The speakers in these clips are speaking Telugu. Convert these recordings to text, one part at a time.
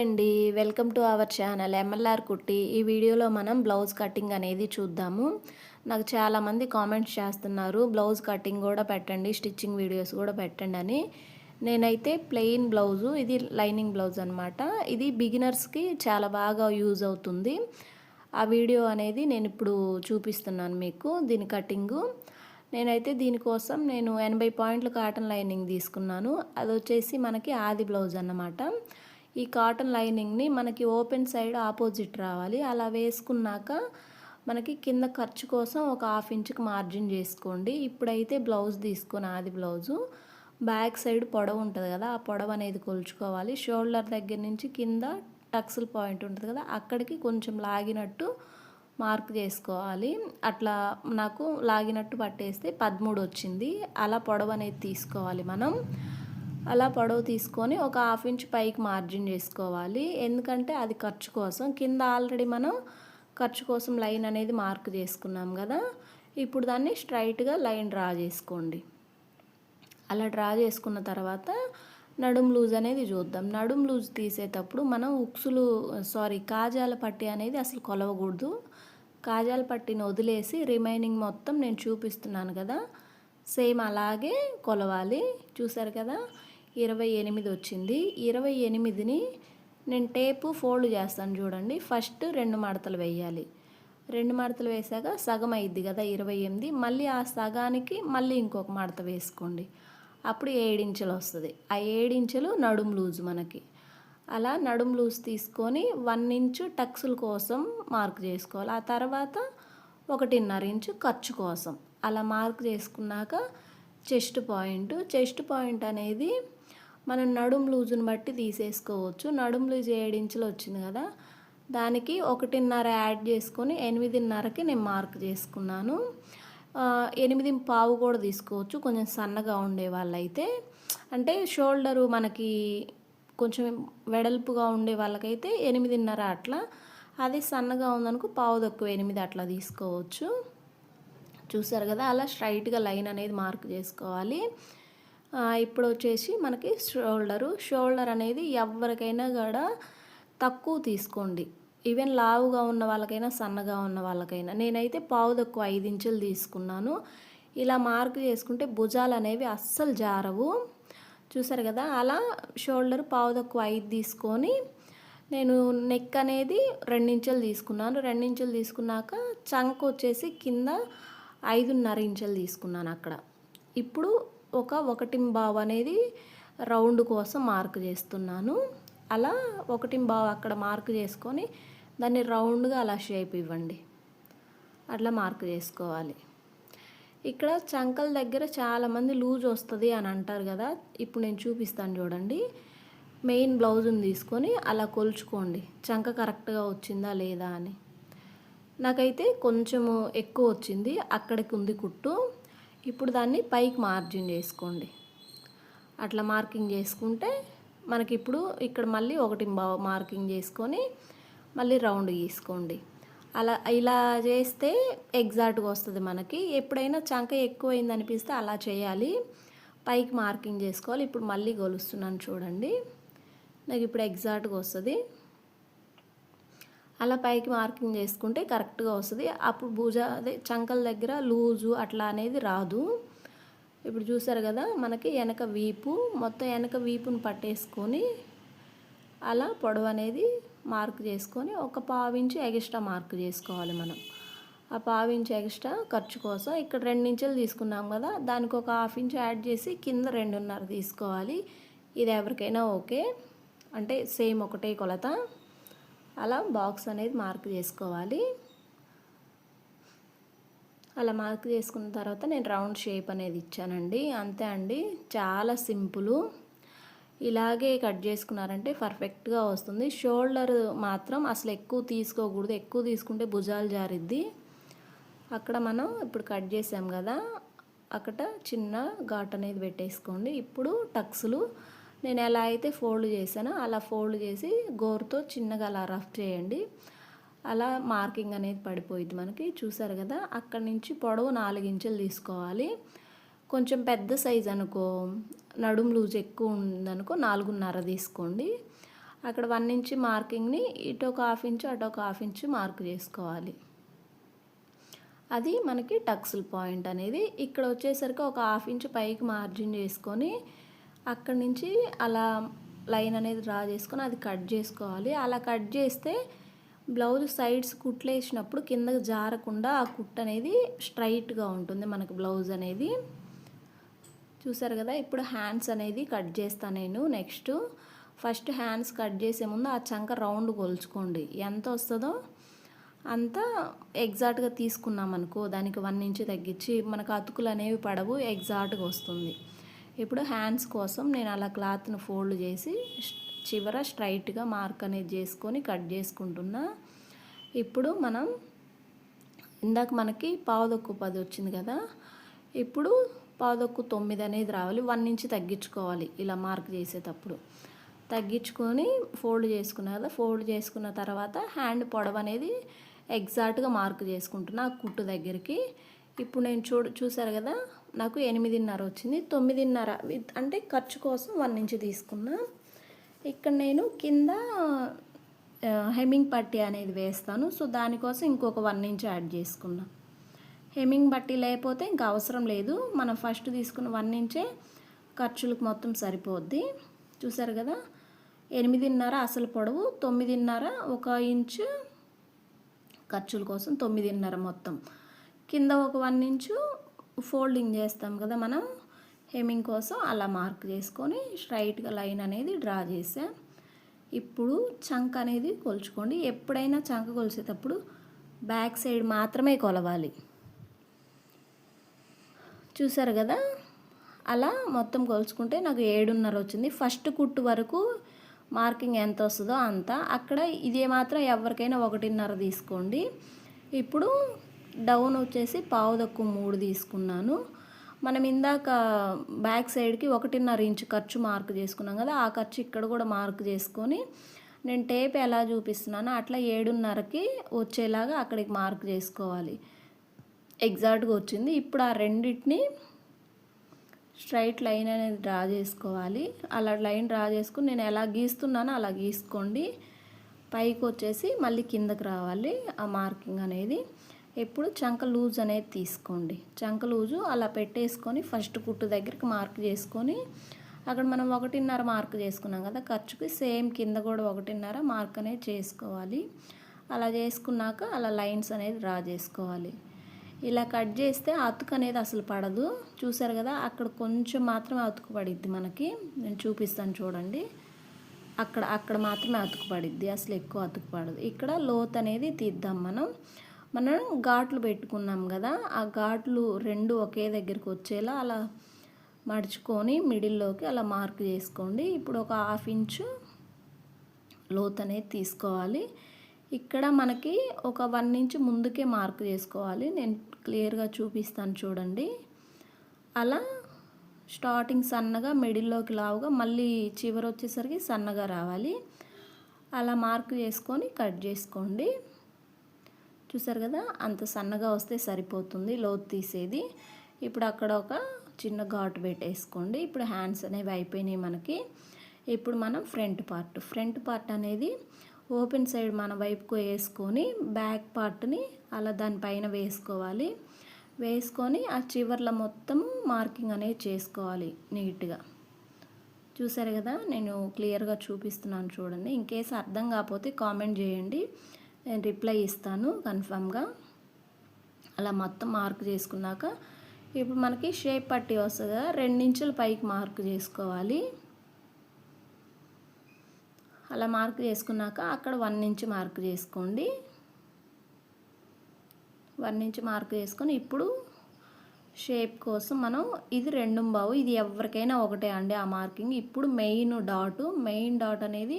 అండి welcome to our channel MLR Kutti. ఈ వీడియోలో మనం బ్లౌజ్ కటింగ్ అనేది చూద్దాము. నాకు చాలామంది కామెంట్స్ చేస్తున్నారు బ్లౌజ్ కటింగ్ కూడా పెట్టండి స్టిచ్చింగ్ వీడియోస్ కూడా పెట్టండి అని. నేనైతే ప్లెయిన్ బ్లౌజు ఇది లైనింగ్ బ్లౌజ్ అనమాట ఇది బిగినర్స్కి చాలా బాగా యూజ్ అవుతుంది. ఆ వీడియో అనేది నేను ఇప్పుడు చూపిస్తున్నాను మీకు దీని కటింగు. నేనైతే దీనికోసం నేను ఎనభై పాయింట్లు కాటన్ లైనింగ్ తీసుకున్నాను. అది వచ్చేసి మనకి ఆది బ్లౌజ్ అన్నమాట. ఈ కాటన్ లైనింగ్ని మనకి ఓపెన్ సైడ్ ఆపోజిట్ రావాలి. అలా వేసుకున్నాక మనకి కింద ఖర్చు కోసం ఒక హాఫ్ ఇంచుకి మార్జిన్ చేసుకోండి. ఇప్పుడైతే బ్లౌజ్ తీసుకొని ఆది బ్లౌజు బ్యాక్ సైడ్ పొడవు ఉంటుంది కదా ఆ పొడవు అనేది కొలుచుకోవాలి. షోల్డర్ దగ్గర నుంచి కింద టక్స్ల్ పాయింట్ ఉంటుంది కదా అక్కడికి కొంచెం లాగినట్టు మార్క్ చేసుకోవాలి. అట్లా నాకు లాగినట్టు పట్టేస్తే పదమూడు వచ్చింది. అలా పొడవు అనేది తీసుకోవాలి మనం. అలా పొడవు తీసుకొని ఒక హాఫ్ ఇంచ్ పైకి మార్జిన్ చేసుకోవాలి. ఎందుకంటే అది ఖర్చు కోసం. కింద ఆల్రెడీ మనం ఖర్చు కోసం లైన్ అనేది మార్క్ చేసుకున్నాం కదా. ఇప్పుడు దాన్ని స్ట్రైట్గా లైన్ డ్రా చేసుకోండి. అలా డ్రా చేసుకున్న తర్వాత నడుం లూజ్ అనేది చూద్దాం. నడుం లూజ్ తీసేటప్పుడు మనం ఉక్సులు సారీ కాజాల పట్టి అనేది అసలు కొలవకూడదు. కాజాల పట్టిని వదిలేసి రిమైనింగ్ మొత్తం నేను చూపిస్తున్నాను కదా. సేమ్ అలాగే కొలవాలి. చూసారు కదా? ఇరవై ఎనిమిది వచ్చింది. ఇరవై ఎనిమిదిని నేను టేపు ఫోల్డ్ చేస్తాను చూడండి. ఫస్ట్ రెండు మడతలు వేయాలి. రెండు మడతలు వేసాక సగం అయింది కదా ఇరవై ఎనిమిది. మళ్ళీ ఆ సగానికి మళ్ళీ ఇంకొక మడత వేసుకోండి. అప్పుడు ఏడించెలు వస్తుంది. ఆ ఏడించెలు నడుం లూజ్ మనకి. అలా నడుం లూజ్ తీసుకొని వన్ ఇంచు టక్సుల కోసం మార్క్ చేసుకోవాలి. ఆ తర్వాత ఒకటిన్నర ఇంచు ఖర్చు కోసం. అలా మార్క్ చేసుకున్నాక చెస్ట్ పాయింట్. చెస్ట్ పాయింట్ అనేది మనం నడుం లూజుని బట్టి తీసేసుకోవచ్చు. నడుం లూజ్ ఏడు ఇంచులు వచ్చింది కదా దానికి ఒకటిన్నర యాడ్ చేసుకొని ఎనిమిదిన్నరకి నేను మార్క్ చేసుకున్నాను. ఎనిమిది పావు కూడా తీసుకోవచ్చు కొంచెం సన్నగా ఉండే వాళ్ళైతే. అంటే షోల్డరు మనకి కొంచెం వెడల్పుగా ఉండే వాళ్ళకైతే ఎనిమిదిన్నర అట్లా. అది సన్నగా ఉందనుకో పావు తక్కువ ఎనిమిది అట్లా తీసుకోవచ్చు. చూసారు కదా అలా స్ట్రైట్గా లైన్ అనేది మార్క్ చేసుకోవాలి. ఇప్పుడు వచ్చేసి మనకి షోల్డరు. షోల్డర్ అనేది ఎవరికైనా కూడా తక్కువ తీసుకోండి. ఈవెన్ లావుగా ఉన్న వాళ్ళకైనా సన్నగా ఉన్న వాళ్ళకైనా. నేనైతే పావు తక్కువ ఐదు ఇంచులు తీసుకున్నాను. ఇలా మార్క్ చేసుకుంటే భుజాలు అనేవి అస్సలు జారవు. చూసారు కదా? అలా షోల్డర్ పావు తక్కువ ఐదు తీసుకొని నేను నెక్ అనేది రెండించలు తీసుకున్నాను. రెండించలు తీసుకున్నాక చంక్ వచ్చేసి కింద ఐదున్నర ఇంచులు తీసుకున్నాను అక్కడ. ఇప్పుడు ఒక ఒకటి బావు అనేది రౌండ్ కోసం మార్క్ చేస్తున్నాను. అలా ఒకటి బావు అక్కడ మార్క్ చేసుకొని దాన్ని రౌండ్గా అలా షేప్ ఇవ్వండి. అట్లా మార్క్ చేసుకోవాలి. ఇక్కడ చంకల దగ్గర చాలామంది లూజ్ వస్తుంది అని అంటారు కదా ఇప్పుడు నేను చూపిస్తాను చూడండి. మెయిన్ బ్లౌజ్ని తీసుకొని అలా కొలుచుకోండి. చంక కరెక్ట్గా వచ్చిందా లేదా అని. నాకైతే కొంచెము ఎక్కువ వచ్చింది అక్కడికి ఉంది కుట్టు. ఇప్పుడు దాన్ని పైకి మార్జిన్ చేసుకోండి. అట్లా మార్కింగ్ చేసుకుంటే మనకి ఇప్పుడు ఇక్కడ మళ్ళీ ఒకటి మార్కింగ్ చేసుకొని మళ్ళీ రౌండ్ గీసుకోండి అలా ఇలా చేస్తే ఎగ్జాక్ట్గా వస్తుంది మనకి. ఎప్పుడైనా చంక ఎక్కువైంది అనిపిస్తే అలా చేయాలి. పైకి మార్కింగ్ చేసుకోవాలి. ఇప్పుడు మళ్ళీ కొలుస్తున్నాను చూడండి. నాకు ఇప్పుడు ఎగ్జాక్ట్గా వస్తుంది. అలా పైకి మార్కింగ్ చేసుకుంటే కరెక్ట్గా వస్తుంది. అప్పుడు భుజ అదే చంకల దగ్గర లూజు అట్లా అనేది రాదు. ఇప్పుడు చూసారు కదా మనకి వెనక వీపు మొత్తం వెనక వీపుని పట్టేసుకొని అలా పొడవు అనేది మార్క్ చేసుకొని ఒక పావించి ఎగస్ట్రా మార్క్ చేసుకోవాలి మనం. ఆ పావించి ఎక్స్ట్రా ఖర్చు కోసం ఇక్కడ రెండు ఇంచులు తీసుకున్నాం కదా దానికి ఒక హాఫ్ ఇంచ్ యాడ్ చేసి కింద రెండున్నర తీసుకోవాలి. ఇది ఎవరికైనా ఓకే. అంటే సేమ్ ఒకటే కొలత. అలా బాక్స్ అనేది మార్క్ చేసుకోవాలి. అలా మార్క్ చేసుకున్న తర్వాత నేను రౌండ్ షేప్ అనేది ఇచ్చానండి. అంతే అండి. చాలా సింపుల్. ఇలాగే కట్ చేసుకున్నారంటే పర్ఫెక్ట్గా వస్తుంది. షోల్డర్ మాత్రం అసలు ఎక్కువ తీసుకోకూడదు. ఎక్కువ తీసుకుంటే భుజాలు జారిద్ది. అక్కడ మనం ఇప్పుడు కట్ చేసాం కదా అక్కడ చిన్న ఘాట్ అనేది పెట్టేసుకోండి. ఇప్పుడు టక్స్లు నేను ఎలా అయితే ఫోల్డ్ చేశానో అలా ఫోల్డ్ చేసి గోరుతో చిన్నగా అలా రఫ్ చేయండి. అలా మార్కింగ్ అనేది పడిపోయింది మనకి. చూసారు కదా అక్కడి నుంచి పొడవు నాలుగు ఇంచులు తీసుకోవాలి. కొంచెం పెద్ద సైజ్ అనుకో నడుం లూజ్ ఎక్కువ ఉందనుకో నాలుగున్నర తీసుకోండి. అక్కడ వన్ ఇంచ్ మార్కింగ్ని ఇటు ఒక హాఫ్ ఇంచు అటు ఒక హాఫ్ ఇంచు మార్క్ చేసుకోవాలి. అది మనకి టక్స్ల్ పాయింట్ అనేది. ఇక్కడ వచ్చేసరికి ఒక హాఫ్ ఇంచు పైకి మార్జిన్ చేసుకొని అక్కడి నుంచి అలా లైన్ అనేది డ్రా చేసుకొని అది కట్ చేసుకోవాలి. అలా కట్ చేస్తే బ్లౌజ్ సైడ్స్ కుట్లు వేసినప్పుడు కిందకి జారకుండా ఆ కుట్ అనేది స్ట్రైట్గా ఉంటుంది మనకు బ్లౌజ్ అనేది. చూసారు కదా ఇప్పుడు హ్యాండ్స్ అనేది కట్ చేస్తాను నేను నెక్స్ట్. ఫస్ట్ హ్యాండ్స్ కట్ చేసే ముందు ఆ చంక రౌండ్ కొలుచుకోండి. ఎంత వస్తుందో అంత ఎగ్జాక్ట్గా తీసుకున్నాం అనుకో దానికి వన్ ఇంచ్ తగ్గించి మనకు అతుకులు అనేవి పడవు ఎగ్జాక్ట్గా వస్తుంది. ఇప్పుడు హ్యాండ్స్ కోసం నేను అలా క్లాత్ను ఫోల్డ్ చేసి చివర స్ట్రైట్గా మార్క్ అనేది చేసుకొని కట్ చేసుకుంటున్నా. ఇప్పుడు మనం ఇందాక మనకి పావుదొక్కు పది వచ్చింది కదా ఇప్పుడు పావుదొక్కు తొమ్మిది అనేది రావాలి. వన్ నుంచి తగ్గించుకోవాలి ఇలా మార్క్ చేసేటప్పుడు. తగ్గించుకొని ఫోల్డ్ చేసుకున్నా కదా ఫోల్డ్ చేసుకున్న తర్వాత హ్యాండ్ పొడవు అనేది ఎగ్జాక్ట్గా మార్క్ చేసుకుంటున్నా ఆ కుట్టు దగ్గరికి. ఇప్పుడు నేను చూడు చూసారు కదా నాకు ఎనిమిదిన్నర వచ్చింది తొమ్మిదిన్నర విత్ అంటే ఖర్చు కోసం వన్ నుంచి తీసుకున్నా. ఇక్కడ నేను కింద హెమ్మింగ్ పట్టీ అనేది వేస్తాను సో దానికోసం ఇంకొక వన్ ఇంచ్ యాడ్ చేసుకున్నా. హెమ్మింగ్ పట్టీ లేకపోతే ఇంకా అవసరం లేదు మనం ఫస్ట్ తీసుకున్న వన్ ఇంచే ఖర్చులకు మొత్తం సరిపోద్ది. చూసారు కదా ఎనిమిదిన్నర అసలు పొడవు తొమ్మిదిన్నర ఒక ఇంచు ఖర్చుల కోసం తొమ్మిదిన్నర మొత్తం. కింద ఒక వన్ ఇంచు ఫోల్డింగ్ చేస్తాం కదా మనం. హెమ్మింగ్ కోసం అలా మార్క్ చేసుకొని స్ట్రైట్గా లైన్ అనేది డ్రా చేసాం. ఇప్పుడు చంక్ అనేది కొలుచుకోండి. ఎప్పుడైనా చంక కొలిసేటప్పుడు బ్యాక్ సైడ్ మాత్రమే కొలవాలి. చూసారు కదా? అలా మొత్తం కొలుచుకుంటే నాకు ఏడున్నర వచ్చింది. ఫస్ట్ కుట్టు వరకు మార్కింగ్ ఎంత వస్తుందో అంత. అక్కడ ఇదే మాత్రం ఎవరికైనా ఒకటిన్నర తీసుకోండి. ఇప్పుడు డౌన్ వచ్చేసి పావు తక్కువ మూడు తీసుకున్నాను. మనం ఇందాక బ్యాక్ సైడ్కి ఒకటిన్నర ఇంచు ఖర్చు మార్క్ చేసుకున్నాం కదా ఆ ఖర్చు ఇక్కడ కూడా మార్క్ చేసుకొని నేను టేప్ ఎలా చూపిస్తున్నానో అట్లా ఏడున్నరకి వచ్చేలాగా అక్కడికి మార్క్ చేసుకోవాలి. ఎగ్జాక్ట్గా వచ్చింది. ఇప్పుడు ఆ రెండింటిని స్ట్రైట్ లైన్ అనేది డ్రా చేసుకోవాలి. అలా లైన్ డ్రా చేసుకుని నేను ఎలా గీస్తున్నానో అలా గీసుకోండి. పైకి వచ్చేసి మళ్ళీ కిందకి రావాలి ఆ మార్కింగ్ అనేది. ఎప్పుడు చంక లూజ్ అనేది తీసుకోండి. చంక లూజు అలా పెట్టేసుకొని ఫస్ట్ కుట్టు దగ్గరికి మార్క్ చేసుకొని అక్కడ మనం ఒకటిన్నర మార్క్ చేసుకున్నాం కదా ఖర్చుకి సేమ్ కింద కూడా ఒకటిన్నర మార్క్ అనేది చేసుకోవాలి. అలా చేసుకున్నాక అలా లైన్స్ అనేది డ్రా చేసుకోవాలి. ఇలా కట్ చేస్తే అతుకు అనేది అసలు పడదు. చూసారు కదా అక్కడ కొంచెం మాత్రమే అతుకు పడిద్ది మనకి. నేను చూపిస్తాను చూడండి. అక్కడ అక్కడ మాత్రమే అతుకు పడిద్ది. అసలు ఎక్కువ అతుకు పడదు. ఇక్కడ లోత్ అనేది తీద్దాం మనం. మనం ఘాట్లు పెట్టుకున్నాం కదా ఆ ఘాట్లు రెండు ఒకే దగ్గరికి వచ్చేలా అలా మడుచుకొని మిడిల్లోకి అలా మార్క్ చేసుకోండి. ఇప్పుడు ఒక హాఫ్ ఇంచు లోత్ అనేది తీసుకోవాలి. ఇక్కడ మనకి ఒక వన్ ఇంచ్ ముందుకే మార్క్ చేసుకోవాలి. నేను క్లియర్గా చూపిస్తాను చూడండి. అలా స్టార్టింగ్ సన్నగా మిడిల్లోకి లావుగా మళ్ళీ చివరి వచ్చేసరికి సన్నగా రావాలి. అలా మార్క్ చేసుకొని కట్ చేసుకోండి. చూసారు కదా అంత సన్నగా వస్తే సరిపోతుంది లోతు తీసేది. ఇప్పుడు అక్కడ ఒక చిన్న ఘాటు పెట్టేసుకోండి. ఇప్పుడు హ్యాండ్స్ అనేవి అయిపోయినాయి మనకి. ఇప్పుడు మనం ఫ్రంట్ పార్ట్ ఫ్రంట్ పార్ట్ అనేది ఓపెన్ సైడ్ మన వైపుకు వేసుకొని బ్యాక్ పార్ట్ని అలా దానిపైన వేసుకోవాలి. వేసుకొని ఆ చివర్ల మొత్తము మార్కింగ్ అనేది చేసుకోవాలి నీట్గా. చూసారు కదా నేను క్లియర్గా చూపిస్తున్నాను చూడండి. ఇన్ కేసు అర్థం కాకపోతే కామెంట్ చేయండి. నేను రిప్లై ఇస్తాను కన్ఫామ్గా. అలా మొత్తం మార్క్ చేసుకున్నాక ఇప్పుడు మనకి షేప్ పట్టి వస్తుంది కదా రెండించుల పైకి మార్క్ చేసుకోవాలి. అలా మార్క్ చేసుకున్నాక అక్కడ వన్ ఇంచ్ మార్క్ చేసుకోండి. వన్ ఇంచ్ మార్క్ చేసుకొని ఇప్పుడు షేప్ కోసం మనం ఇది రెండు బావు ఇది ఎవరికైనా ఒకటే అండి ఆ మార్కింగ్. ఇప్పుడు మెయిన్ డాటు మెయిన్ డాట్ అనేది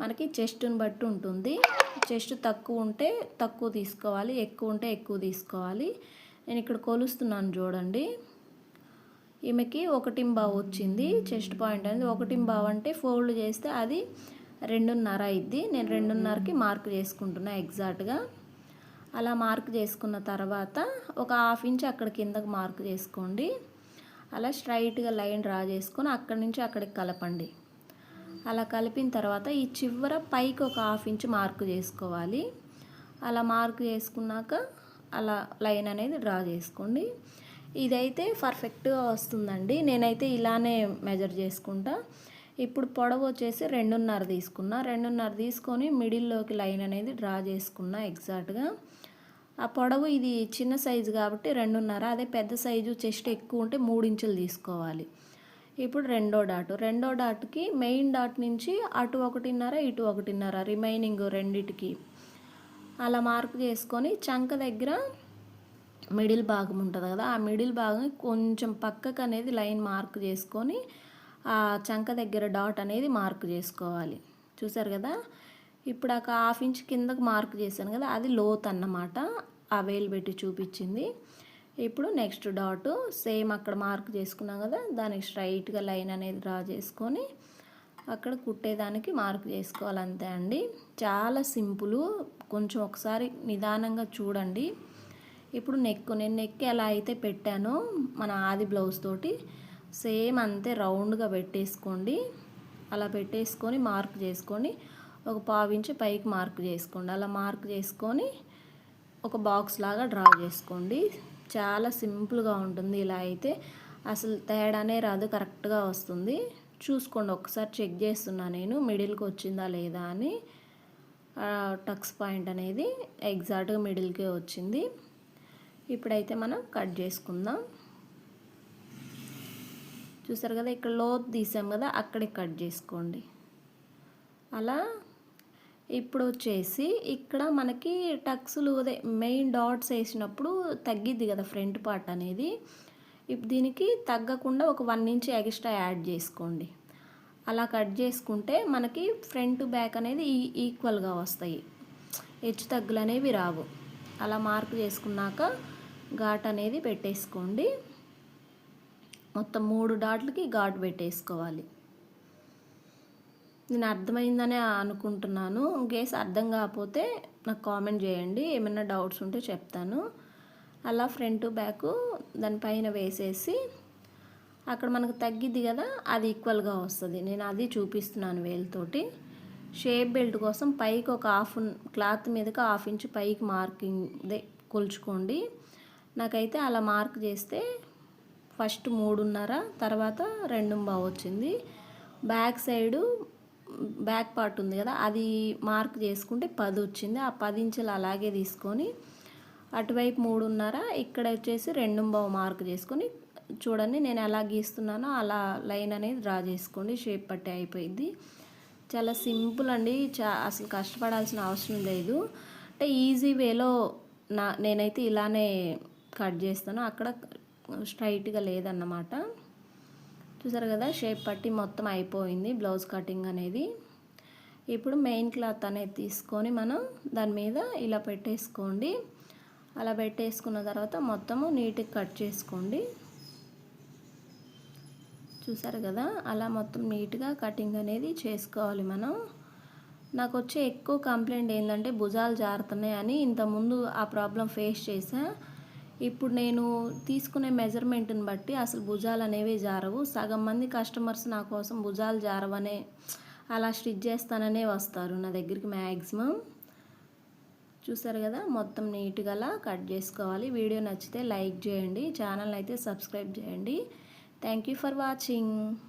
మనకి చెస్ట్ని బట్టి ఉంటుంది. చెస్ట్ తక్కువ ఉంటే తక్కువ తీసుకోవాలి ఎక్కువ ఉంటే ఎక్కువ తీసుకోవాలి. నేను ఇక్కడ కొలుస్తున్నాను చూడండి. ఈమెకి ఒకటి బావు వచ్చింది చెస్ట్ పాయింట్ అనేది ఒకటి బావు అంటే ఫోల్డ్ చేస్తే అది రెండున్నర అయింది నేను రెండున్నరకి మార్క్ చేసుకుంటున్నా ఎగ్జాక్ట్గా. అలా మార్క్ చేసుకున్న తర్వాత ఒక హాఫ్ ఇంచ్ అక్కడ కిందకు మార్క్ చేసుకోండి. అలా స్ట్రైట్గా లైన్ డ్రా చేసుకొని అక్కడి నుంచి అక్కడికి కలపండి. అలా కలిపిన తర్వాత ఈ చివర పైకి ఒక హాఫ్ ఇంచ్ మార్క్ చేసుకోవాలి. అలా మార్క్ చేసుకున్నాక అలా లైన్ అనేది డ్రా చేసుకోండి. ఇదైతే పర్ఫెక్ట్గా వస్తుందండి. నేనైతే ఇలానే మెజర్ చేసుకుంటా. ఇప్పుడు పొడవు వచ్చేసి రెండున్నర తీసుకున్నా. రెండున్నర తీసుకొని మిడిల్లోకి లైన్ అనేది డ్రా చేసుకున్నా ఎగ్జాక్ట్గా. ఆ పొడవు ఇది చిన్న సైజు కాబట్టి రెండున్నర అదే పెద్ద సైజు చెస్ట్ ఎక్కువ ఉంటే మూడు ఇంచులు తీసుకోవాలి. ఇప్పుడు రెండో డాట్. రెండో డాట్కి మెయిన్ డాట్ నుంచి అటు ఒకటిన్నర ఇటు ఒకటిన్నర రిమైనింగ్ రెండిటికి. అలా మార్క్ చేసుకొని చంక దగ్గర మిడిల్ భాగం ఉంటుంది కదా ఆ మిడిల్ భాగం కొంచెం పక్కకు అనేది లైన్ మార్క్ చేసుకొని ఆ చంక దగ్గర డాట్ అనేది మార్క్ చేసుకోవాలి. చూసారు కదా? ఇప్పుడు ఒక హాఫ్ ఇంచ్ కిందకు మార్క్ చేశాను కదా అది లోత్ అన్నమాట ఆ వేలు పెట్టి చూపించింది. ఇప్పుడు నెక్స్ట్ డాట్ సేమ్ అక్కడ మార్క్ చేసుకున్నాం కదా దానికి స్ట్రైట్గా లైన్ అనేది డ్రా చేసుకొని అక్కడ కుట్టేదానికి మార్క్ చేసుకోవాలి అంతే అండి. చాలా సింపుల్ కొంచెం ఒకసారి నిదానంగా చూడండి. ఇప్పుడు నెక్ నేను నెక్ ఎలా అయితే పెట్టానో మన ఆది బ్లౌజ్ తోటి సేమ్ అంతే రౌండ్గా పెట్టేసుకోండి. అలా పెట్టేసుకొని మార్క్ చేసుకొని ఒక పావించి పైకి మార్క్ చేసుకోండి. అలా మార్క్ చేసుకొని ఒక బాక్స్ లాగా డ్రా చేసుకోండి. చాలా సింపుల్గా ఉంటుంది. ఇలా అయితే అసలు తేడానే రాదు కరెక్ట్గా వస్తుంది. చూసుకోండి ఒకసారి చెక్ చేస్తున్నా నేను మిడిల్కి వచ్చిందా లేదా అని. టక్స్ పాయింట్ అనేది ఎగ్జాక్ట్గా మిడిల్కే వచ్చింది. ఇప్పుడైతే మనం కట్ చేసుకుందాం. చూసారు కదా ఇక్కడ లోతు తీసాం కదా అక్కడే కట్ చేసుకోండి. అలా ఇప్పుడు వచ్చేసి ఇక్కడ మనకి టక్స్లు అదే మెయిన్ డాట్స్ వేసినప్పుడు తగ్గిద్ది కదా ఫ్రంట్ పార్ట్ అనేది. ఇప్పుడు దీనికి తగ్గకుండా ఒక వన్ ఇంచ్ ఎక్స్ట్రా యాడ్ చేసుకోండి. అలా కట్ చేసుకుంటే మనకి ఫ్రంట్ బ్యాక్ అనేది ఈక్వల్గా వస్తాయి. హెచ్చు తగ్గులు అనేవి రావు. అలా మార్క్ చేసుకున్నాక ఘాట్ అనేది పెట్టేసుకోండి. మొత్తం మూడు డాట్లకి ఘాట్ పెట్టేసుకోవాలి. నేను అర్థమైందనే అనుకుంటున్నాను. కేస్ అర్థం కాకపోతే నాకు కామెంట్ చేయండి. ఏమైనా డౌట్స్ ఉంటే చెప్తాను. అలా ఫ్రంట్ బ్యాక్ దానిపైన వేసేసి అక్కడ మనకు తగ్గిద్ది కదా అది ఈక్వల్గా వస్తుంది. నేను అది చూపిస్తున్నాను వేలుతోటి. షేప్ బెల్ట్ కోసం పైకి ఒక హాఫ్ క్లాత్ మీదకి హాఫ్ ఇంచ్ పైకి మార్కింగ్ కొలుచుకోండి. నాకైతే అలా మార్క్ చేస్తే ఫస్ట్ మూడున్నర తర్వాత రెండు బాగా వచ్చింది. బ్యాక్ సైడు బ్యాక్ పార్ట్ ఉంది కదా అది మార్క్ చేసుకుంటే పది వచ్చింది. ఆ పది ఇంచులు అలాగే తీసుకొని అటువైపు మూడున్నర ఇక్కడ వచ్చేసి రెండు బావ మార్క్ చేసుకొని చూడండి నేను ఎలా గీస్తున్నానో అలా లైన్ అనేది డ్రా చేసుకోండి షేప్ పట్టి అయిపోయింది. చాలా సింపుల్ అండి చా అసలు కష్టపడాల్సిన అవసరం లేదు. అంటే ఈజీ వేలో నా నేనైతే ఇలానే కట్ చేస్తాను అక్కడ స్ట్రైట్గా లేదన్నమాట. చూసారు కదా షేప్ పట్టి మొత్తం అయిపోయింది బ్లౌజ్ కటింగ్ అనేది. ఇప్పుడు మెయిన్ క్లాత్ అనేది తీసుకొని మనం దాని మీద ఇలా పెట్టేసుకోండి. అలా పెట్టేసుకున్న తర్వాత మొత్తము నీట్గా కట్ చేసుకోండి. చూసారు కదా అలా మొత్తం నీట్గా కటింగ్ అనేది చేసుకోవాలి మనం. నాకు వచ్చే ఎక్కువ కంప్లైంట్ ఏంటంటే భుజాలు జారుతున్నాయి అని ఇంతకుముందు ఆ ప్రాబ్లం ఫేస్ చేసా ఇప్పుడు నేను తీసుకునే మెజర్మెంట్ని బట్టి అసలు భుజాలు అనేవి జారవు. సగం మంది కస్టమర్స్ నా కోసం భుజాలు జారవనే అలా స్టిచ్ చేస్తాననే వస్తారు నా దగ్గరికి మ్యాక్సిమం చూసారు కదా? మొత్తం నీట్గా కట్ చేసుకోవాలి. వీడియో నచ్చితే లైక్ చేయండి. ఛానల్ అయితే సబ్స్క్రైబ్ చేయండి. Thank you for watching